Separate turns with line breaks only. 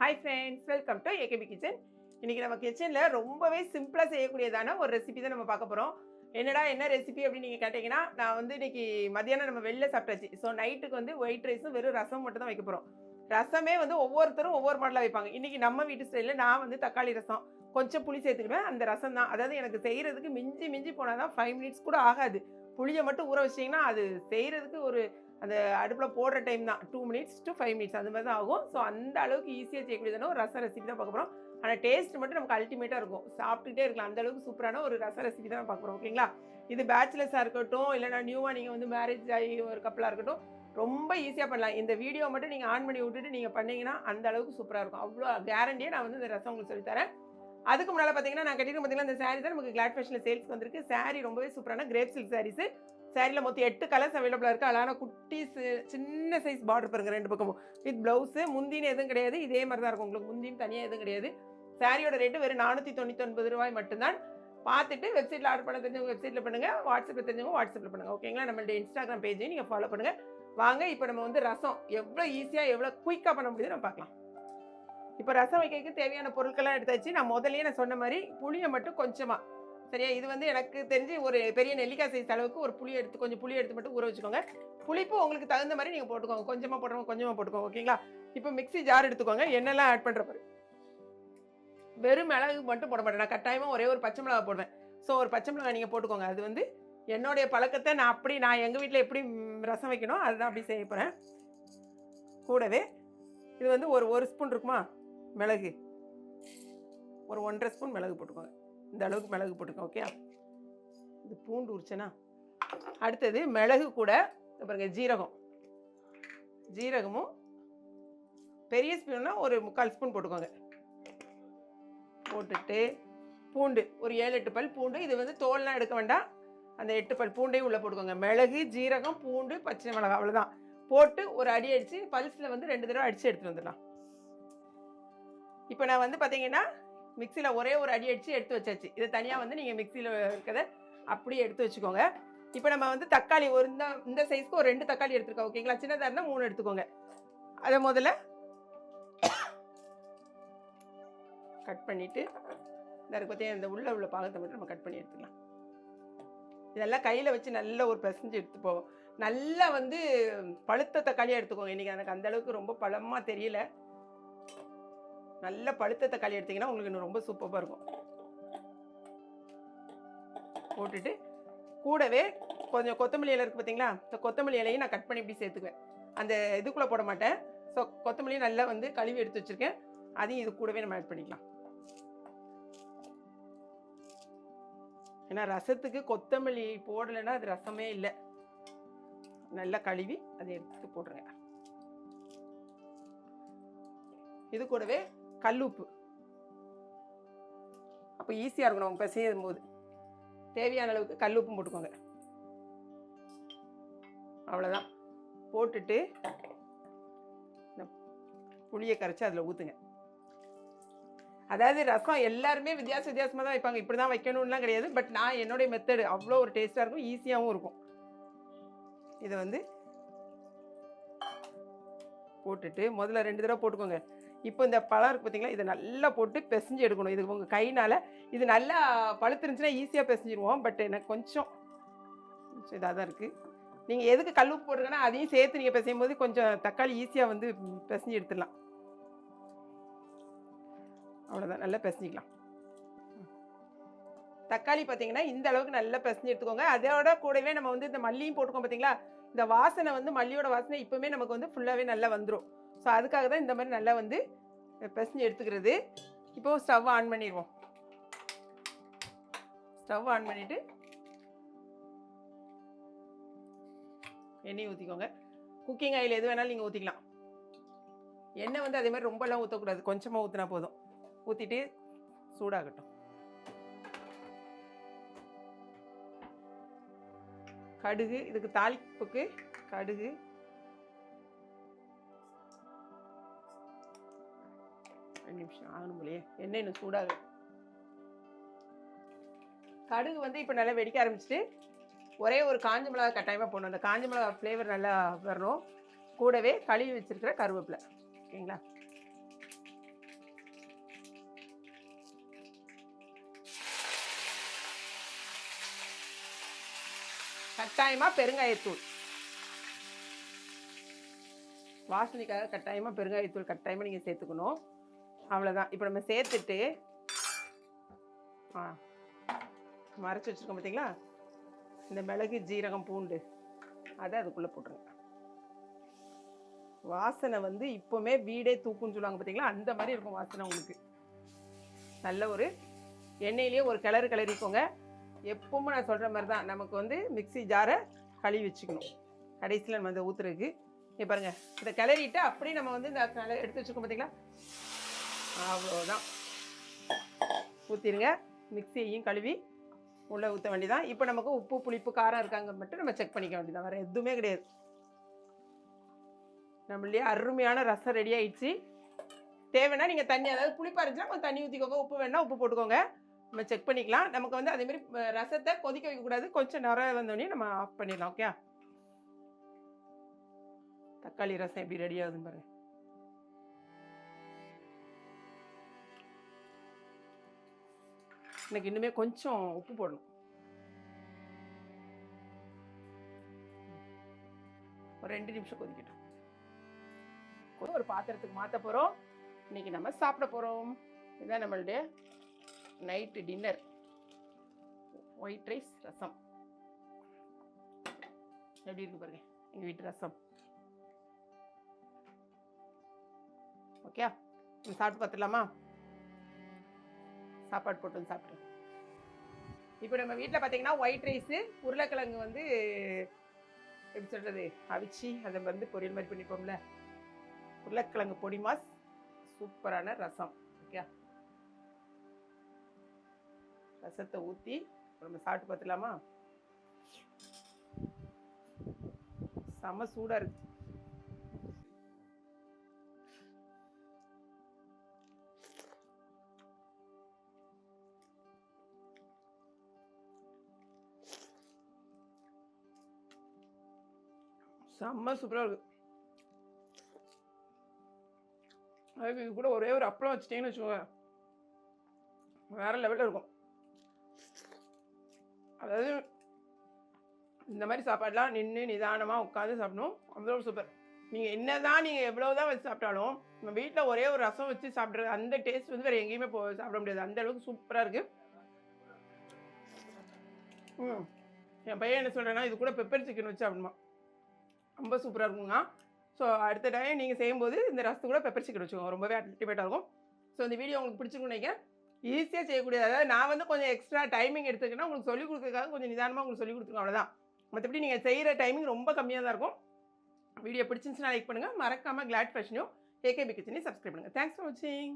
Hi friends welcome to AKP kitchen இன்னைக்கு நம்ம கிச்சனில் ரொம்பவே சிம்பிளாக செய்யக்கூடியதான ஒரு ரெசிபி தான் நம்ம பார்க்க போகிறோம் என்னடா என்ன ரெசிபி அப்படின்னு நீங்கள் கேட்டிங்கன்னா நான் வந்து இன்னைக்கு மதியானம் நம்ம வெளில சாப்பிட்டாச்சு. ஸோ நைட்டுக்கு வந்து ஒயிட் ரைஸும் வெறும் ரசம் மட்டும் தான் வைக்க போகிறோம் ரசமே வந்து ஒவ்வொருத்தரும் ஒவ்வொரு மாடலாக வைப்பாங்க. இன்றைக்கி நம்ம வீட்டு ஸ்டைலில் நான் வந்து தக்காளி ரசம் கொஞ்சம் புளி சேர்த்துக்கிடுவேன். அந்த ரசம் தான். அதாவது எனக்கு செய்கிறதுக்கு மிஞ்சி மிஞ்சி போனால் தான் ஃபைவ் மினிட்ஸ் கூட ஆகாது. புளியை மட்டும் ஊற வச்சிங்கன்னா அது செய்கிறதுக்கு ஒரு அந்த அடுப்பில் போடுற டைம் தான். Two minutes to five minutes அந்த மாதிரி தான் ஆகும். ஸோ அந்த அளவுக்கு ஈஸியாக செய்யக்கூடியதான ஒரு ரச ரெசிபி தான் பார்க்க போகிறோம் ஆனால் டேஸ்ட் மட்டும் நமக்கு அல்டிமேட்டாக இருக்கும். சாப்பிட்டுட்டே இருக்கலாம். அந்த அளவுக்கு சூப்பரான ஒரு ரச ரெசிபி தான் பார்க்க போகிறோம் ஓகேங்களா இது பேச்சுலர்ஸாக இருக்கட்டும் இல்லைனா நியூவாக நீங்கள் வந்து மேரேஜ் ஆகி ஒரு கப்பலாக இருக்கட்டும் ரொம்ப ஈஸியாக பண்ணலாம். இந்த வீடியோ மட்டும் நீங்கள் ஆன் பண்ணி விட்டுட்டு நீங்கள் பண்ணீங்கன்னா அந்த அளவுக்கு சூப்பராக இருக்கும். அவ்வளோ கேரண்டியாக நான் வந்து இந்த ரசம் உங்களுக்கு சொல்லித்தரேன் அதுக்கு முன்னால் பார்த்தீங்கன்னா நான் கட்டிட்டு பார்த்தீங்கன்னா இந்த saree தான் நமக்கு கிளாட் ஃபேஷனில் சேல்ஸ் வந்திருக்கு. சாரீ ரொம்பவே சூப்பரான கிரேப் சில்க் சாரீஸ் சாரியில் மொத்தம் எட்டு கலர்ஸ் அவைலபிளாக இருக்குது அழகான குட்டி சின்ன சைஸ் பார்டர் பாருங்கள் ரெண்டு பக்கமும். வித் ப்ளவுஸு முந்தின்னு எதுவும் கிடையாது. இதே மாதிரி தான் இருக்கும். உங்களுக்கு முந்தின்னு தனியாக எதுவும் கிடையாது. சாரியோட ரேட்டு வெறும் நானூற்றி தொண்ணூற்றி ஒன்பது ரூபாய் மட்டும்தான். பார்த்துட்டு வெப்சைட்டில் ஆர்டர் பண்ண தெரிஞ்சவங்க வெப்சைட்டில் பண்ணுங்கள் வாட்ஸ்அப்பில் தெரிஞ்சவங்க வாட்ஸ்அப்பில் பண்ணுங்கள் ஓகேங்களா நம்மளுடைய இன்ஸ்டாகிராம் பேஜையும் நீங்கள் ஃபாலோ பண்ணுங்கள் வாங்க இப்போ நம்ம வந்து ரசம். எவ்வளோ ஈஸியாக எவ்வளோ குயிக்காக பண்ண முடியுது நம்ம பார்க்கலாம். இப்போ ரசம் வைக்கிறதுக்கு தேவையான பொருட்கள்லாம் எடுத்தாச்சு. நான் முதலே நான் சொன்ன மாதிரி புளியை மட்டும் கொஞ்சமாக சரியா? இது வந்து எனக்கு தெரிஞ்சு ஒரு பெரிய நெல்லிக்காய் சைஸ் அளவுக்கு ஒரு புளி எடுத்து கொஞ்சம் புளி எடுத்து மட்டும் ஊற வச்சுக்கோங்க. புளிப்பு உங்களுக்கு தகுந்த மாதிரி நீங்கள் போட்டுக்கோங்க. கொஞ்சமாக போடுறவங்க கொஞ்சமாக போட்டுக்கோங்க. ஓகேங்களா? இப்போ மிக்ஸி ஜார் எடுத்துக்கோங்க. என்னெல்லாம் ஆட் பண்ணுற பாரு. வெறும் மிளகு மட்டும் போட மாட்டேன். நான் கட்டாயமாக ஒரே ஒரு பச்சை மிளகா போடுவேன். ஸோ ஒரு பச்சை மிளகா நீங்கள் போட்டுக்கோங்க. அது வந்து என்னுடைய பழக்கத்தை நான் அப்படி நான் எங்கள் வீட்டில் எப்படி ரசம் வைக்கணும் அதுதான் அப்படி செய்ய போகிறேன் கூடவே இது வந்து ஒரு ஒரு ஸ்பூன் இருக்குமா? மிளகு. ஒரு ஒன்றரை ஸ்பூன் மிளகு போட்டுக்கோங்க. இந்த அளவுக்கு மிளகு போட்டுக்கோங்க ஓகே இது பூண்டு உரிச்சனா? அடுத்தது மிளகு கூட பாருங்க ஜீரகம். ஜீரகமும் பெரிய ஸ்பூன்னா ஒரு முக்கால் ஸ்பூன் போட்டுக்கோங்க. போட்டுட்டு பூண்டு ஒரு ஏழு எட்டு பல் பூண்டு. இது வந்து தோல்லாம் எடுக்க வேண்டாம். அந்த எட்டு பல் பூண்டையும் உள்ளே போட்டுக்கோங்க. மிளகு ஜீரகம் பூண்டு பச்சை மிளகா அவ்வளோதான் போட்டு ஒரு அடி அடித்து பல்ஸில் வந்து ரெண்டு தடவை அடித்து எடுத்துகிட்டு வந்துடலாம். இப்போ நான் வந்து பார்த்தீங்கன்னா மிக்சியில் ஒரே ஒரு அடி அடித்து எடுத்து வச்சாச்சு. இது தனியாக வந்து நீங்கள் மிக்சியில் இருக்கிறத அப்படியே எடுத்து வச்சுக்கோங்க. இப்போ நம்ம வந்து தக்காளி ஒரு இந்த இந்த சைஸ்க்கு ஒரு ரெண்டு தக்காளி எடுத்துருக்கோம். ஓகேங்களா சின்னதாக இருந்தால் மூணு எடுத்துக்கோங்க. அதை முதல்ல கட் பண்ணிவிட்டு இந்த இருக்கு இந்த உள்ள உள்ள பாகத்தை மட்டும் நம்ம கட் பண்ணி எடுத்துக்கலாம். இதெல்லாம் கையில் வச்சு நல்லா ஒரு பிசைஞ்சு எடுத்து போவோம் நல்லா வந்து பழுத்த தக்காளியாக எடுத்துக்கோங்க. இன்றைக்கி எனக்கு அந்தளவுக்கு ரொம்ப பழமாக தெரியல. நல்ல பழுத்த தக்காளி எடுத்தீங்கன்னா உங்களுக்கு இன்னும் ரொம்ப சூப்பராக இருக்கும். போட்டுட்டு கூடவே கொஞ்சம் கொத்தமல்லி இலை இருக்குது பார்த்தீங்களா இந்த கொத்தமல்லி இலையும் நான் கட் பண்ணி இப்படி சேர்த்துக்குவேன். அந்த இதுக்குள்ளே போட மாட்டேன். ஸோ கொத்தமல்லியும் நல்லா வந்து கழுவி எடுத்து வச்சுருக்கேன். அதையும் இது கூடவே நம்ம ஆட் பண்ணிக்கலாம். ஏன்னா ரசத்துக்கு கொத்தமல்லி போடலைன்னா அது ரசமே இல்லை. நல்லா கழுவி அதை எடுத்து போட்டுருங்க. இது கூடவே கல்லுப்பு. அப்போ ஈஸியாக இருக்கும் நம்ம பிசையும் போது தேவையான அளவுக்கு கல்லுப்பும் போட்டுக்கோங்க. அவ்வளோதான் போட்டுட்டு இந்த புளியை கரைச்சி அதில் ஊற்றுங்க அதாவது ரசம் எல்லாருமே வித்தியாச வித்தியாசமாக தான் வைப்பாங்க. இப்படி தான் வைக்கணும்லாம் கிடையாது. பட் நான் என்னுடைய மெத்தடு அவ்வளோ ஒரு டேஸ்ட்டாக இருக்கும். ஈஸியாகவும் இருக்கும். இதை வந்து போட்டுட்டு முதல்ல ரெண்டு தடவை போட்டுக்கோங்க. இப்போ இந்த பழம் இருக்குது பார்த்தீங்களா இதை நல்லா போட்டு பிசைஞ்சு எடுக்கணும். இது உங்கள் கைனால் இது நல்லா பழுத்துருந்துச்சுன்னா ஈஸியாக பிசைஞ்சிருவோம். பட் எனக்கு கொஞ்சம் கொஞ்சம் இதாக தான் இருக்குது நீங்கள் எதுக்கு கல் உப்பு போட்டுருக்கன்னா அதையும் சேர்த்து நீங்கள் பிசையும் போது கொஞ்சம் தக்காளி ஈஸியாக வந்து ம், பிசைஞ்சு எடுத்துடலாம். அவ்வளோதான் நல்லா பிசைஞ்சிக்கலாம். தக்காளி பார்த்தீங்கன்னா இந்த அளவுக்கு நல்லா பிசைஞ்சு எடுத்துக்கோங்க. அதோட கூடவே நம்ம வந்து இந்த மல்லியும் போட்டுக்கோம் பார்த்தீங்களா இந்த வாசனை வந்து மல்லியோட வாசனை இப்போவுமே நமக்கு வந்து ஃபுல்லாகவே நல்லா வந்துடும் ஸோ அதுக்காக தான் இந்த மாதிரி நல்லா வந்து பிசைஞ்சு எடுத்துக்கிறது. இப்போது ஸ்டவ் ஆன் பண்ணிடுவோம். ஸ்டவ் ஆன் பண்ணிவிட்டு எண்ணெய் ஊற்றிக்கோங்க குக்கிங் ஆயில் எது வேணாலும் நீங்கள் ஊற்றிக்கலாம் எண்ணெய் வந்து அதே மாதிரி ரொம்பலாம் ஊற்றக்கூடாது கொஞ்சமாக ஊற்றினா போதும். ஊற்றிட்டு சூடாகட்டும். கடுகு இதுக்கு தாளிப்புக்கு கடுகு நிமிஷம் ஆகணும் இல்லையே எண்ணெய் இன்னும் சூடாக கடுகு வந்து இப்போ நல்லா வெடிக்க ஆரம்பிச்சுட்டு ஒரே ஒரு காஞ்ச மிளகா கட்டாயமாக போடணும். அந்த காஞ்ச மிளகா ஃப்ளேவர் நல்லா வரணும். கூடவே கழுவி வச்சுருக்கிற கருவேப்பிலை. ஓகேங்களா? கட்டாயமாக பெருங்காயத்தூள். வாசனைக்காக கட்டாயமாக பெருங்காயத்தூள் கட்டாயமாக நீங்கள் சேர்த்துக்கணும். அவ்வளோதான் இப்போ நம்ம சேர்த்துட்டு ஆ மறைச்சி வச்சுருக்கோம் பார்த்தீங்களா இந்த மிளகு ஜீரகம் பூண்டு. அதை அதுக்குள்ளே போட்டுருங்க. வாசனை வந்து இப்போவுமே வீடே தூக்குன்னு சொல்லுவாங்க பார்த்தீங்களா அந்த மாதிரி இருக்கும் வாசனை உங்களுக்கு. நல்ல ஒரு எண்ணெயிலேயே ஒரு கிளறு கிளறிக்கோங்க எப்பவும் நான் சொல்கிற மாதிரி தான் நமக்கு வந்து மிக்ஸி ஜாரை கழுவி வச்சுக்கணும். கடைசியில் நம்ம அதை ஊற்றுறதுக்கு இப்போ பாருங்கள் இதை கிளறிட்டு அப்படியே நம்ம வந்து இந்த கிள- எடுத்து வச்சுருக்கோம் பார்த்தீங்களா அவ்வளோதான் ஊற்றிடுங்க மிக்சியையும் கழுவி உள்ளே ஊற்ற வேண்டியதான் இப்போ நமக்கு உப்பு புளிப்பு காரம் இருக்காங்க மட்டும் நம்ம செக் பண்ணிக்க வேண்டியதான் வேறு எதுவுமே கிடையாது. நம்மளே அருமையான ரசம் ரெடி ஆயிடுச்சு. தேவைன்னா நீங்கள் தண்ணி அதாவது புளிப்பாக இருந்துச்சுன்னா கொஞ்சம் தண்ணி ஊற்றிக்கோங்க உப்பு வேணா உப்பு போட்டுக்கோங்க. நம்ம செக் பண்ணிக்கலாம். நமக்கு வந்து அதேமாரி ரசத்தை கொதிக்க வைக்கக்கூடாது. கொஞ்சம் நேரம் வந்தோடனே நம்ம ஆஃப் பண்ணிடலாம் ஓகே தக்காளி ரசம் எப்படி ரெடி ஆகுதுன்னு பாருங்க. எனக்கு இன்னுமே கொஞ்சம் உப்பு போடணும். ஒரு ரெண்டு நிமிஷம் கொதிக்கட்டும். ஒரு பாத்திரத்துக்கு மாற்ற போகிறோம் இன்னைக்கு நம்ம சாப்பிட போகிறோம் இதுதான் நம்மளுடைய night dinner white rice rasam. எப்படி இருக்கு பாருங்க? எங்கள் வீட்டு ரசம். ஓகே சாப்பிட்டு பார்த்துடலாமா? சாப்பாடு போட்டு சாப்பிட்டோம் இப்போ நம்ம வீட்டில் பார்த்தீங்கன்னா ஒயிட் ரைஸு உருளைக்கிழங்கு வந்து எப்படி சொல்கிறது அவிச்சு அதை வந்து பொரியல் மாதிரி பண்ணிப்போம்ல. உருளைக்கிழங்கு பொடி மாஸ் சூப்பரான ரசம் ஓகே ரசத்தை ஊற்றி நம்ம சாப்பிட்டு பார்த்துலாமா செம்ம சூடாக இருக்குது செம்ம சூப்பராக இருக்கு. அதுக்கு இது கூட ஒரே ஒரு அப்பளம் வச்சுட்டீங்கன்னு வச்சுக்கோங்க. வேற லெவலில் இருக்கும். அதாவது இந்த மாதிரி சாப்பாடுலாம் நின்று நிதானமாக உட்காந்து சாப்பிடணும். அவ்வளோ சூப்பர் நீங்கள் என்ன தான் நீங்கள் எவ்வளோ தான் வச்சு சாப்பிட்டாலும் நம்ம வீட்டில் ஒரே ஒரு ரசம் வச்சு சாப்பிட்றது அந்த டேஸ்ட் வந்து வேறு எங்கேயுமே போ சாப்பிட முடியாது. அந்த அளவுக்கு சூப்பராக இருக்குது ம். என் பையன் என்ன சொல்கிறேன்னா இது கூட பெப்பர் சிக்கன் வச்சு சாப்பிடுமா ரொம்ப சூப்பராக இருக்குங்க ஸோ அடுத்த டைம் நீங்கள் செய்யும்போது இந்த ரசத்து கூட பெப்பர் சிக்கன் வச்சுக்கோங்க ரொம்பவே அல்டிமேட்டாக இருக்கும். ஸோ இந்த வீடியோ உங்களுக்கு பிடிச்சிருக்குன்னு நினைக்கிறேன். ஈஸியாக செய்யக்கூடியது. அதாவது நான் வந்து கொஞ்சம் எக்ஸ்ட்ரா டைமிங் எடுத்துக்கிட்டேன்னா உங்களுக்கு சொல்லிக் கொடுக்கறதுக்காக கொஞ்சம் நிதானமாக உங்களுக்கு சொல்லிக் கொடுத்துருக்கோம் அவ்வளோதான் மற்றபடி நீங்கள் செய்கிற டைமிங் ரொம்ப கம்மியாக தான் இருக்கும். வீடியோ பிடிச்சிருந்துச்சுன்னா லைக் பண்ணுங்கள் மறக்காமல் கிளாட் ஃபேஷனையும் ஏகேபி கிச்சனையும் சப்ஸ்கிரைப் பண்ணுங்கள் தேங்க்ஸ் ஃபார் வாட்சிங்